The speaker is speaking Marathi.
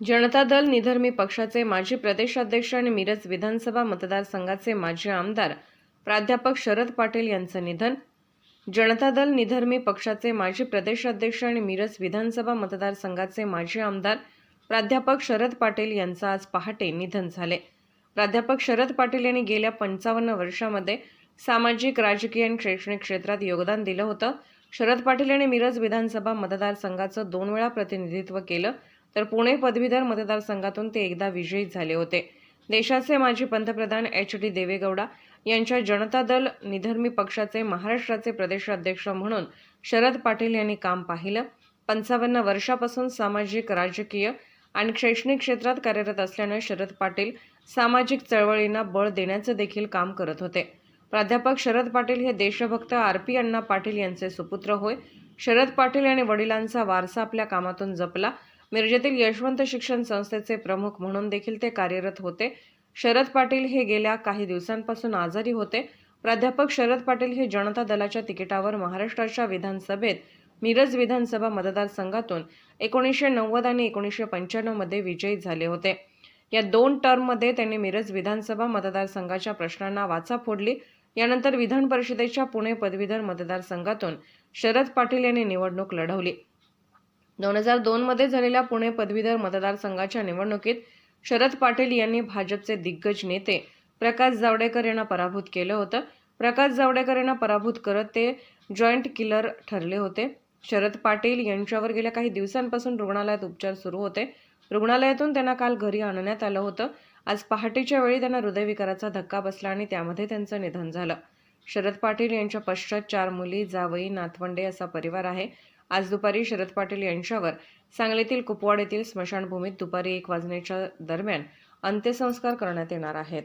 जनता दल निधर्मी पक्षाचे माजी प्रदेशाध्यक्ष आणि मिरज विधानसभा मतदारसंघाचे माजी आमदार प्राध्यापक शरद पाटील यांचं निधन. जनता दल निधर्मी पक्षाचे माजी प्रदेशाध्यक्ष आणि मिरज विधानसभा मतदारसंघाचे माजी आमदार प्राध्यापक शरद पाटील यांचं आज पहाटे निधन झाले. प्राध्यापक शरद पाटील यांनी गेल्या पंचावन्न वर्षामध्ये सामाजिक राजकीय आणि शैक्षणिक क्षेत्रात योगदान दिलं होतं. शरद पाटील यांनी मिरज विधानसभा मतदारसंघाचं दोन वेळा प्रतिनिधित्व केलं तर पुणे पदवीधर मतदारसंघातून ते एकदा विजयी झाले होते. देशाचे माजी पंतप्रधान एच डी देवेगौडा यांच्या जनता दल निधर्मी पक्षाचे महाराष्ट्राचे प्रदेशाध्यक्ष म्हणून शरद पाटील यांनी काम पाहिलं. पंचावन्न वर्षापासून सामाजिक राजकीय आणि शैक्षणिक क्षेत्रात कार्यरत असल्यानं शरद पाटील सामाजिक चळवळींना बळ देण्याचं देखील काम करत होते. प्राध्यापक शरद पाटील हे देशभक्त आर पी अण्णा पाटील यांचे सुपुत्र होय. शरद पाटील यांनी वडिलांचा वारसा आपल्या कामातून जपला. मिरजेतील यशवंत शिक्षण संस्थेचे प्रमुख म्हणून देखील ते कार्यरत होते. शरद पाटील हे गेल्या काही दिवसांपासून आजारी होते. प्राध्यापक शरद पाटील हे जनता दलाच्या तिकिटावर महाराष्ट्राच्या विधानसभेत मिरज विधानसभा मतदारसंघातून एकोणीसशे नव्वद आणि एकोणीसशे पंच्याण्णवमध्ये विजयी झाले होते. या दोन टर्ममध्ये त्यांनी मिरज विधानसभा मतदारसंघाच्या प्रश्नांना वाचा फोडली. यानंतर विधान परिषदेच्या पुणे पदवीधर मतदारसंघातून शरद पाटील यांनी निवडणूक लढवली. दोन हजार दोनमध्ये झालेल्या पुणे पदवीधर मतदारसंघाच्या निवडणुकीत शरद पाटील यांनी भाजपचे दिग्गज नेते प्रकाश जावडेकर यांना पराभूत केलं होतं. प्रकाश जावडेकर यांना पराभूत करत ते जॉईंट किलर ठरले होते. शरद पाटील यांच्यावर गेल्या काही दिवसांपासून रुग्णालयात उपचार सुरू होते. रुग्णालयातून त्यांना काल घरी आणण्यात आलं होतं. आज पहाटेच्या वेळी त्यांना हृदयविकाराचा धक्का बसला आणि त्यामध्ये त्यांचं निधन झालं. शरद पाटील यांच्या पश्चात चार मुली जावई नातवंडे असा परिवार आहे. आज दुपारी शरद पाटील यांच्यावर सांगलीतील कुपवाड येथील स्मशानभूमीत दुपारी एक वाजण्याच्या दरम्यान अंत्यसंस्कार करण्यात येणार आहेत.